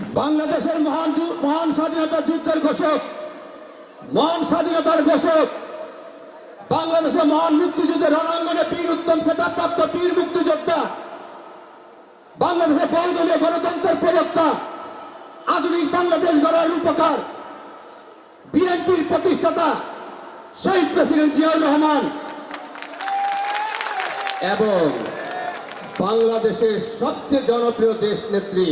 বাংলাদেশের মহান মহান স্বাধীনতা যুদ্ধের ঘোষক, মহান স্বাধীনতার ঘোষক, বাংলাদেশের মহান মুক্তিযুদ্ধের রণাঙ্গনে বীর উত্তম খেতাবপ্রাপ্ত বীর মুক্তিযোদ্ধা, বাংলাদেশের বহুদলীয় গণতন্ত্রের প্রবক্তা, আধুনিক বাংলাদেশ গড়ার রূপকার, বিএনপির প্রতিষ্ঠাতা শহীদ প্রেসিডেন্ট জিয়াউর রহমান। এবং বাংলাদেশের সবচেয়ে জনপ্রিয় দেশ নেত্রী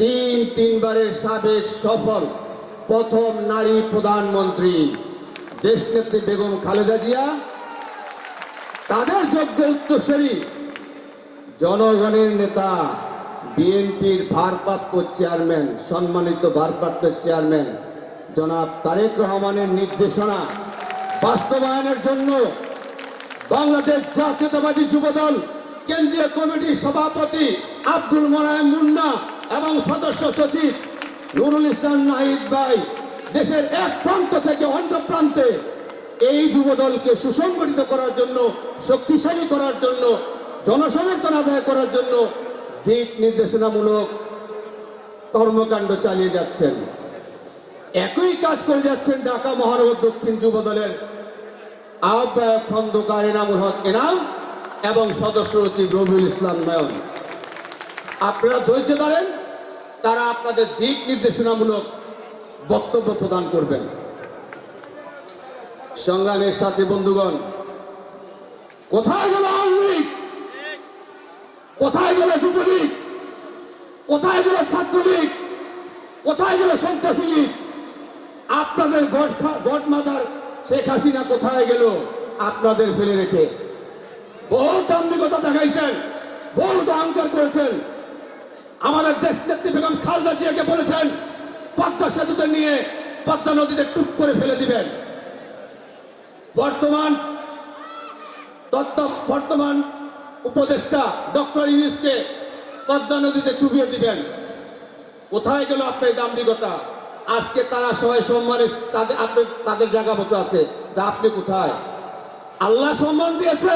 তিন তিনবারের সাবেক সফল প্রথম নারী প্রধানমন্ত্রী দেশনেত্রী বেগম খালেদা জিয়া, তাদের যোগ্য উত্তরসূরি জনগণের নেতা, বিএনপির ভারপ্রাপ্ত চেয়ারম্যান, সম্মানিত ভারপ্রাপ্ত চেয়ারম্যান জনাব তারেক রহমানের নির্দেশনা বাস্তবায়নের জন্য বাংলাদেশ জাতীয়তাবাদী যুবদল কেন্দ্রীয় কমিটির সভাপতি আব্দুল মোনায়েম মুন্না এবং সদস্য সচিব নুরুল ইসলাম নাহিদ ভাই, দেশের এক প্রান্ত থেকে অন্য প্রান্তে এই যুবদলকে সুসংগঠিত করার জন্য, শক্তিশালী করার জন্য, জনসমর্থন আদায় করার জন্য দিক নির্দেশনামূলক কর্মকাণ্ড চালিয়ে যাচ্ছেন। একই কাজ করে যাচ্ছেন ঢাকা মহানগর দক্ষিণ যুবদলের আহ্বায়ক খন্দকার এনামুল হক এনাম এবং সদস্য সচিব রবিউল ইসলাম নয়ন। আপনারা ধৈর্য ধরেন। তারা আপনাদের দিক নির্দেশনামূলক বক্তব্য প্রদান করবেন। সংগ্রামের সাথে বন্ধুগণ, কোথায় গেল আওয়ামী? কোথায় গেল যুবলীগ? কোথায় গেল ছাত্রলীগ? কোথায় গেল সন্ত্রাসী লীগ? আপনাদের গডমাদার শেখ হাসিনা কোথায় গেল? আপনাদের ফেলে রেখে। বহু দাম্ভিকতা দেখাইছেন বহু অহংকার করেছেন। আমাদের দেশ নেত্রী বেগম খালদা জিয়াকে বলেছেন পদ্মা সেতুতে নিয়ে পদ্মা নদীতে টুক করে ফেলে দিবেন। বর্তমান বর্তমান উপদেষ্টা ডক্টর ইউনিসকে পদ্মা নদীতে চুবিয়ে দিবেন। কোথায় গেল আপনার এই দাম্ভিকতা? আজকে তারা সবাই সম্মানে তাদের আপনি তাদের জায়গা মতো আছে, তা আপনি কোথায়? আল্লাহ সম্মান দিয়েছে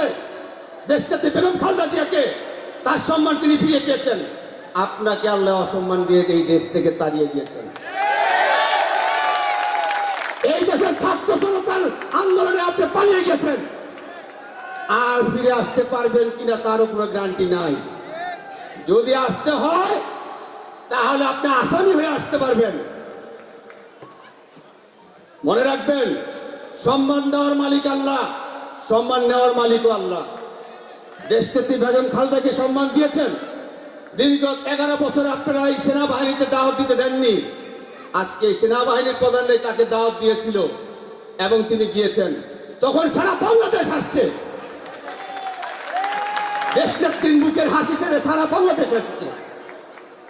দেশটাতে বেগম খালদা জিয়াকে, তার সম্মান তিনি ফিরে পেয়েছেন। আপনাকে আল্লাহ অসম্মান দিয়ে এই দেশ থেকে তাড়িয়ে দিয়েছেন। এই দেশের ছাত্র জনতার আন্দোলনে আপনি পালিয়ে গেছেন। আর ফিরে আসতে পারবেন কিনা তার কোনো গ্যারান্টি নাই। যদি আসতে হয়, তাহলে আপনি আসামি হয়ে আসতে পারবেন। মনে রাখবেন, সম্মান দেওয়ার মালিক আল্লাহ, সম্মান নেওয়ার মালিকও আল্লাহ। দেশনেত্রী বেগম খালদাকে সম্মান দিয়েছেন। দীর্ঘ এগারো বছর আপনারা এই সেনাবাহিনীতে দাওয়াত দিতে দেননি। আজকে সেনাবাহিনীর প্রধান তাকে দাওয়াত দিয়েছিল এবং তিনি গিয়েছেন। তখন সারা বাংলাদেশ আসছে। দেশনেত্রীর মুখের হাসি সেরে সারা বাংলাদেশ আসছে।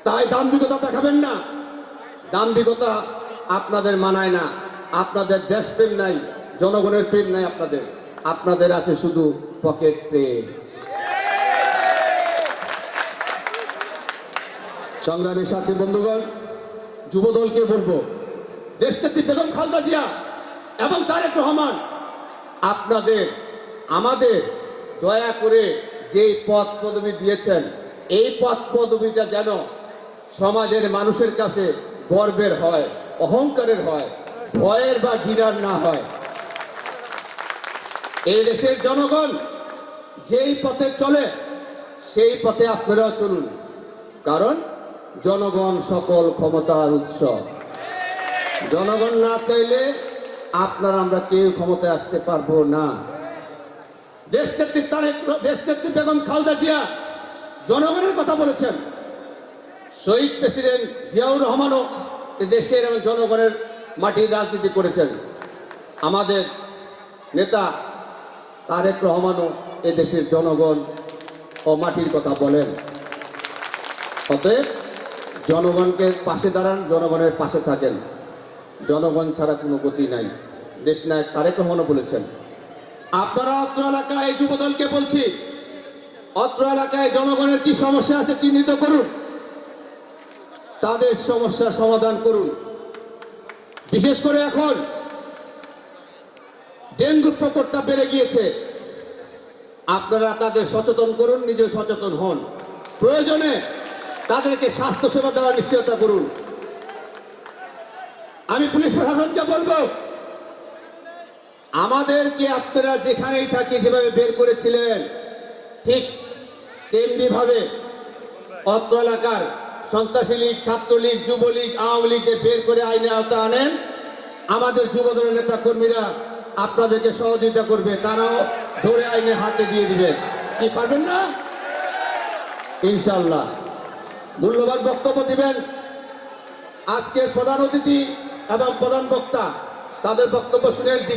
তাই দাম্ভিকতা দেখাবেন না। দাম্ভিকতা আপনাদের মানায় না। আপনাদের দেশপ্রেম নাই, জনগণের প্রেম নাই আপনাদের। আপনাদের আছে শুধু পকেট প্রেম। সংগ্রামের সাথে বন্ধুগণ, যুবদলকে বলব দেশনেত্রী বেগম খালদা জিয়া এবং তারেক রহমান, আপনাদের, আমাদের দয়া করে যে পদ পদবি দিয়েছেন, এই পদ পদবিটা যেন সমাজের মানুষের কাছে গর্বের হয়, অহংকারের হয়, ভয়ের বা ঘৃণার না হয়। এই দেশের জনগণ যেই পথে চলে, সেই পথে আপনারাও চলুন। কারণ জনগণ সকল ক্ষমতার উৎস। জনগণ না চাইলে আপনার আমরা কেউ ক্ষমতায় আসতে পারব না। দেশনেত্রী তারেক দেশনেত্রী বেগম খালদা জিয়া জনগণের কথা বলেছেন। শহীদ প্রেসিডেন্ট জিয়াউর রহমানও দেশের এবং জনগণের মাটির রাজনীতি করেছেন। আমাদের নেতা তারেক রহমানও এ দেশের জনগণ ও মাটির কথা বলেন। অতএব জনগণকে পাশে দাঁড়ান, জনগণের পাশে থাকেন। জনগণ ছাড়া কোনো গতি নাই। দেশ নায়ক তারেক রহমানও বলেছেন, আপনারা অত্র এলাকায় যুবদলকে বলছি, অত্র এলাকায় জনগণের কি সমস্যা আছে চিহ্নিত করুন। তাদের সমস্যার সমাধান করুন। বিশেষ করে এখন ডেঙ্গু প্রকটটা বেড়ে গিয়েছে। আপনারা তাদের সচেতন করুন, নিজে সচেতন হন। প্রয়োজনে তাদেরকে স্বাস্থ্যসেবা দেওয়ার নিশ্চয়তা করুন। আমি পুলিশ প্রশাসনকে বলব, আমাদেরকে আপনারা যেখানেই থাকি যেভাবে বের করেছিলেন, ঠিক তেমনি ভাবে অত্র এলাকার সন্ত্রাসী লীগ, ছাত্রলীগ, যুবলীগ, আওয়ামী লীগকে বের করে আইনে আওতা আনেন। আমাদের যুবদলের নেতা কর্মীরা আপনাদেরকে সহযোগিতা করবে, তারাও ধরে আইনে হাতে দিয়ে দিবে। কি পারবেন না? ইনশাল্লাহ মূল্যবান বক্তব্য দিবেন। আজকের প্রধান অতিথি এবং প্রধান বক্তা তাদের বক্তব্য শুনে